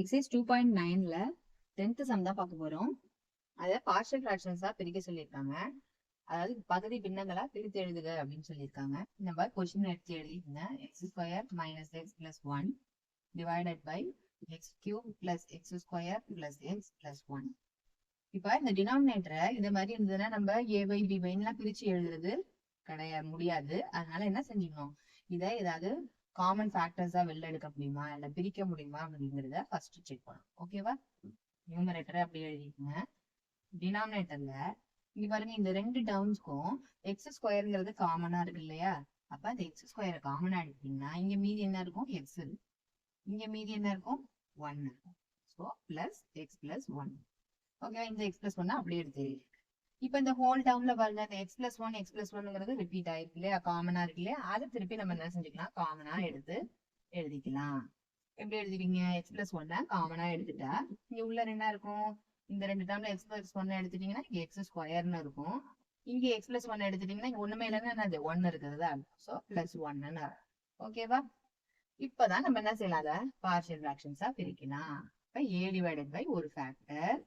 Exercise two point நைன்ல tenth sum தான் பார்க்க போறோம். அதை பார்ஷியல் ஃபிராக்ஷன்ஸா பிரிக்க சொல்லியிருக்காங்க. அதாவது பகுதி பின்னங்களா பிரித்து எழுதுக அப்படின்னு சொல்லியிருக்காங்க. இந்த மாதிரி கொஸ்டின் எடுத்து எழுதிங்க x square minus x plus one divided by x cube plus x square plus x plus one இப்போ இந்த டினாமினேட்டரை இந்த மாதிரி இருந்ததுன்னா நம்ம ஏ பை பி பைன்லாம் பிரிச்சு எழுதுறது கிடையாது முடியாது. அதனால என்ன செஞ்சுக்கணும் இதை ஏதாவது காமன் ஃபேக்டர்ஸா வெளில எடுக்க முடியுமா? இல்ல பிரிக்க முடியுமா? அப்படிங்கறத ஃபர்ஸ்ட் செக் பண்ணும் ஓகேவா நியூமரேட்டரை அப்படி எழுதிக்கங்க. டினாமினேட்டர்ல இங்க பாருங்க இந்த ரெண்டு டேர்ம்ஸ்க்கும் எக்ஸ் ஸ்கொயருங்கிறது காமனா இருக்கு இல்லையா? அப்ப அந்த எக்ஸ் ஸ்கொயரை காமனா எடுத்தீங்கன்னா இங்க மீதி என்ன இருக்கும்? எக்ஸ் இங்க மீதி என்ன இருக்கும்? ஒன் இருக்கும் so plus x plus one ஓகேவா இந்த எக்ஸ் பிளஸ் ஒன்னா அப்படியே எடுத்து இப்ப இந்த ஹோல் டேர்ம்ல பாருங்க இந்த x plus one x plus ஒன்னுங்கிறது repeat ஆயிருக்கு இல்லையா? காமனா இருக்கு இல்லையா? அதை திருப்பி நம்ம என்ன செஞ்சுக்கலாம்? காமனா எடுத்து எழுதிக்கலாம். எப்படி எழுதுவீங்க? எக்ஸ் பிளஸ் ஒன்ன காமனா எடுத்துட்டா? இங்க உள்ள என்ன இருக்கும்? இந்த ரெண்டு டேர்ம்ல எக்ஸ் பிளஸ் ஒன்னு எடுத்துட்டீங்கன்னா இங்க எக்ஸ் ஸ்கொயர்னு இருக்கும். இங்க எக்ஸ் பிளஸ் ஒன் எடுத்துட்டீங்கன்னா இங்க ஒண்ணுமே இல்லைன்னா என்னது ஒன் இருக்கிறது? ஸோ பிளஸ் ஒன்னு ஓகேவா இப்பதான் நம்ம என்ன செய்யலாம்? அதை பார்ஷியல் ஃபிராக்ஷன்ஸா பிரிக்கலாம். இப்ப ஏ டிவைடட் பை ஒரு factor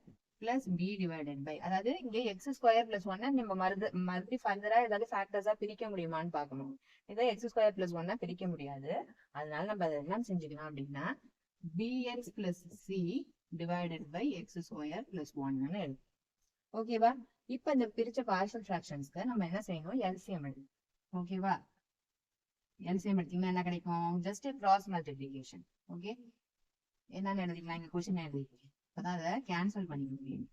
plus b divided by அதாவது இங்கே எக்ஸ் ஸ்கொயர் பிளஸ் ஒன்ன நம்ம மருந்து மறுபடி ஃபர்தரா ஏதாவது ஃபேக்டர்ஸா பிரிக்க முடியுமான்னு பார்க்கணும். இதை எக்ஸ் ஸ்கொயர் பிளஸ் ஒன்னா பிரிக்க முடியாது. அதனால நம்ம அதை என்ன செஞ்சுக்கலாம் அப்படின்னா b x plus c divided by x square plus ஒன்னு எழுது ஓகேவா இப்ப இந்த பிரிச்ச பார்சல் ஃபிராக்ஷன்ஸ்க்கு நம்ம என்ன செய்யணும்? எல்சிஎம் எழுது ஓகேவா எல்சிஎம் எடுத்தீங்கன்னா என்ன கிடைக்கும்? ஜஸ்ட் கிராஸ் மல்டிபிளிகேஷன் ஓகே என்னன்னு எழுதிக்கலாம்? இங்க கொஸ்டின் எழுதிக்கலாம் அப்பதான் அதை கேன்சல் பண்ணிக்க முடியும்.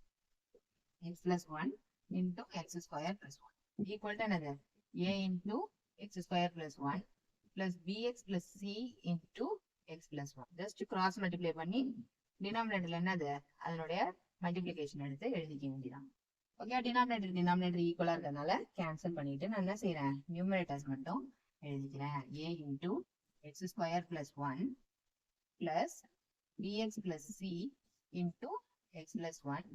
X plus one into x square plus one equal to என்னது? A into x square plus one plus b x plus c into x plus one just cross multiply பண்ணி டினாமினேட்டர்ல என்னது? அதனுடைய மல்டிப்ளிகேஷன் எடுத்து எழுதிக்க வேண்டியதான் ஓகே டினாமினேட்டர் டினாமினேட்டர் ஈக்குவலா இருக்கிறதுனால கேன்சல் பண்ணிட்டு நான் என்ன செய்யறேன் நியூமரேட்டர்ஸ் மட்டும் எழுதிக்கிறேன். A into x square plus one plus b x plus c into x plus one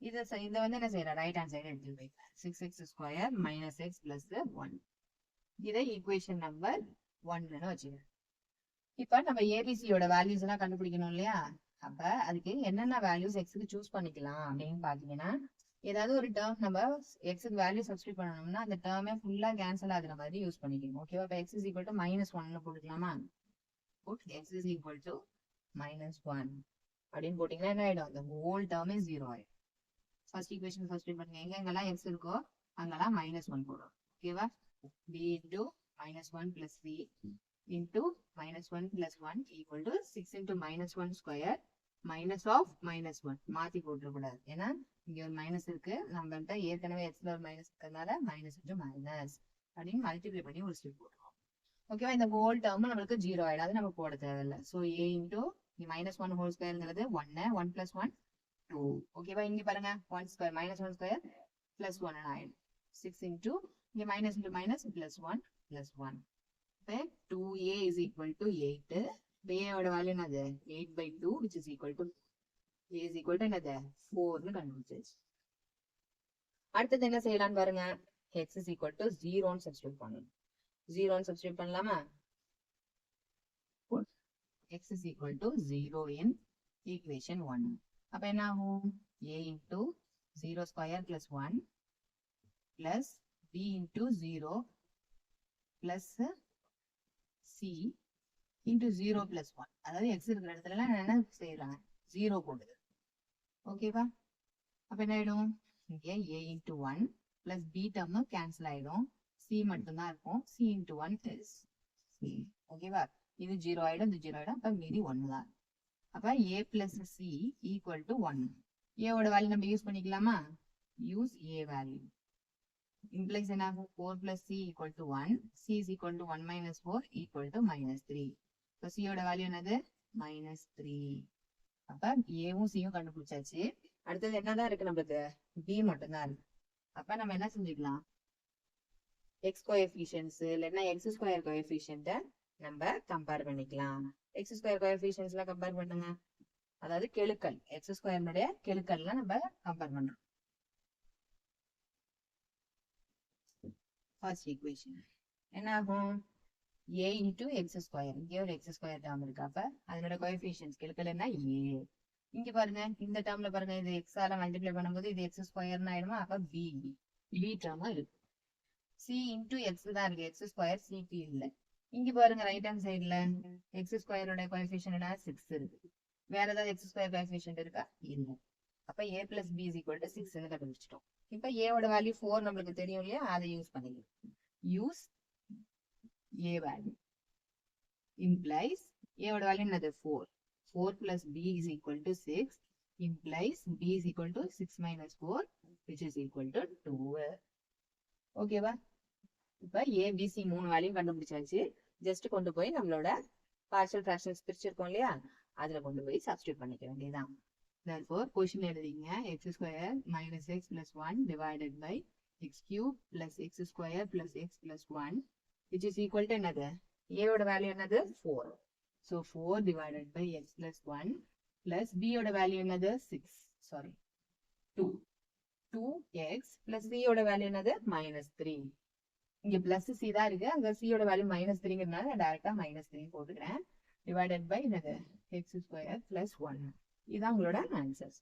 இதை இதை வந்து என்ன செய்யறேன் ரைட் ஹேண்ட் சைடு எடுத்து வைப்பேன் six x square minus x plus one இதை ஈக்குவேஷன் நம்பர் ஒன்னு வச்சுக்கிறேன் இப்போ நம்ம ஏபிசியோட வேல்யூஸ் எல்லாம் கண்டுபிடிக்கணும் இல்லையா? அப்ப அதுக்கு என்னென்ன வேல்யூஸ் எக்ஸுக்கு சூஸ் பண்ணிக்கலாம் அப்படின்னு பாத்தீங்கன்னா ஏதாவது ஒரு டேர்ம் நம்ம எக்ஸுக்கு வேல்யூ சப்ஸ்டியூட் பண்ணணும்னா அந்த டேர்மே ஃபுல்லா கேன்சல் ஆகுற மாதிரி யூஸ் பண்ணிக்கணும். ஓகேவா இப்போ x is equal to minus ஒன்ல போட்டுக்கலாமா? Okay x is equal to minus one அப்படின்னு போட்டீங்கன்னா என்ன ஆயிடும்? அந்த ஹோல் டேர்மே ஜீரோ ஆயிடும். ஃபர்ஸ்ட் ஈக்குவேஷன் ஃபர்ஸ்ட் பண்ணுங்க எங்க எங்கெல்லாம் எக்ஸ் இருக்கோ அங்கெல்லாம் மைனஸ் ஒன் போடும் ஓகேவா b into minus one plus three into minus one plus one equal to six into minus one square minus of minus one மாத்தி போட்டுறக்கூடாது. ஏன்னா இங்க ஒரு மைனஸ் இருக்கு. நம்மள்ட்ட ஏற்கனவே எக்ஸ்ல ஒரு மைனஸ் இருக்கிறதுனால மைனஸ் இன்டூ மைனஸ் அப்படின்னு மல்டிப்ளை பண்ணி ஒரு ஸ்டெப் போட்டுருவோம். ஓகேவா இந்த ஹோல் டேர்ம் நம்மளுக்கு ஜீரோ ஆயிடாது நம்ம போட தேவையில்ல. So a into minus one whole ஸ்கொயர்ங்கிறது ஒன்னு ஒன் பிளஸ் ஒன் டூ ஓகேவா இங்க பாருங்க. One square minus one square plus one ஆயிடும் சிக்ஸ் இன்டூ இங்க minus into minus plus one plus one இப்போ two a is equal to eight இப்போ ஏவோட value என்னது? Eight by two which is equal to A is equal to என்னது? ஃபோர்னு கண்டுபிடிச்சாச்சு அடுத்தது என்ன செய்யலாம்னு பாருங்க. எக்ஸ் இஸ் ஈக்குவல் டு ஜீரோன்னு சப்ஸ்டியூட் பண்ணணும். ஜீரோன்னு சப்ஸ்டியூட் பண்ணலாமா? X is equal to zero in equation one அப்போ என்ன ஆகும்? A into zero square plus one plus b into zero plus c into zero plus one அதாவது எக்ஸ் இருக்கிற இடத்துலலாம் என்ன செய்கிறாங்க ஜீரோ போடுது. ஓகேவா அப்போ என்ன ஆகிடும் இங்கே a into one plus b term cancel ஆகிடும் சி மட்டும்தான் இருக்கும். C into one is c ஓகேவா இது ஜீரோ ஆயிடும் இது ஜீரோ ஆயிடும். அப்ப மீதி ஒன்னு தான். அப்ப a plus c equal to one ஏவோட வேல்யூ நம்ம யூஸ் பண்ணிக்கலாமா? யூஸ் ஏ வேல்யூ இம்ப்ளைஸ் என்ன ஆகும்? Four plus c equal to one c is equal to one minus four equal to minus three இப்போ சியோட வேல்யூ என்னது? மைனஸ் த்ரீ அப்ப ஏவும் சியும் கண்டுபிடிச்சாச்சு. அடுத்தது என்னதான் இருக்கு நம்மளுக்கு? பி மட்டும்தான் இருக்கு. அப்ப நம்ம என்ன செஞ்சுக்கலாம்? எக்ஸ் கோஎஃபிஷியன்ஸ் இல்லைன்னா எக்ஸ் ஸ்கொயர் கோஎஃபிஷியன்ட்டை நம்ம கம்பேர் பண்ணிக்கலாம். எக்ஸ் ஸ்கொயர் கோஎஃபிஷியன்ஸ் கம்பேர் பண்ணுங்க. அதாவது கெழுக்கள். எக்ஸ் ஸ்கொயர்னுடைய கெழுக்கள்லாம் நம்ம கம்பேர் பண்றோம். ஃபர்ஸ்ட் ஈக்குவேஷன் என்ன ஆகும் ஏ இன்டூ எக்ஸ் ஸ்கொயர் இங்கே ஒரு எக்ஸ் ஸ்கொயர் டேர்ம் இருக்கு. அப்ப அதனோட கோஎஃபிஷியன்ஸ் என்ன? ஏ இங்க பாருங்க. இந்த டேர்ம்ல பாருங்க. இது எக்ஸ் மல்டிப்ளை பண்ணும்போது இது எக்ஸ் ஸ்கொயர்னு ஆயிடுமா? அப்ப பி பி டேர்மா இருக்கு. சி இன்டூ எக்ஸ் தான் இருக்கு. எக்ஸ் ஸ்கொயர் சிபி இல்ல. இங்க பாருங்க ரைட் ஹேண்ட் சைடுல எக்ஸ் ஸ்கொயரோட கோஎஃபிஷியன்ட் சிக்ஸ் இருக்கு. வேற ஏதாவது எக்ஸ் ஸ்கொயர் கோஎஃபிஷியன்ட் இருக்கா? இல்லை. அப்ப a plus b is equal to six கண்டுபிடிச்சிட்டோம். இப்ப ஏவோட வேல்யூ ஃபோர் நம்மளுக்கு தெரியும் இல்லையா? அதை யூஸ் பண்ணிக்கலாம் யூஸ் ஏ வேல்யூ implies ஏவோட வேல்யூ என்னது? Four four plus b is equal to six implies b is equal to 6 minus 4 which is equal to 2 ஓகேவா இப்ப ஏபிசி மூணு வேலையும் கண்டுபிடிச்சாச்சு. ஜஸ்ட் கொண்டு போய் நம்மளோட பார்ஷியல் ஃபிராக்ஷன்ஸ் பிரிச்சிருக்கோம் இல்லையா? அதுல கொண்டு போய் சப்ஸ்டியூட் பண்ணிக்க வேண்டியதுதான். Therefore கொஷின் எழுதிங்க. X square minus x plus one divided by x cube plus x square plus x plus one which is equal to என்னது? ஏவோட வேல்யூ என்னது? Four so four divided by x plus one plus பியோட value என்னது? Six sorry two two x plus சியோட value என்னது? Minus three இங்க plus c தான் இருக்கு. அங்க சியோட வேல்யூ மைனஸ் த்ரீங்கிறதுனால நான் டேரக்டா மைனஸ் த்ரீ போட்டுக்கிறேன். டிவைடட் பை என்னது? எக்ஸ் ஸ்கொயர் பிளஸ் ஒன் இதுதான் உங்களோட ஆன்சர்ஸ்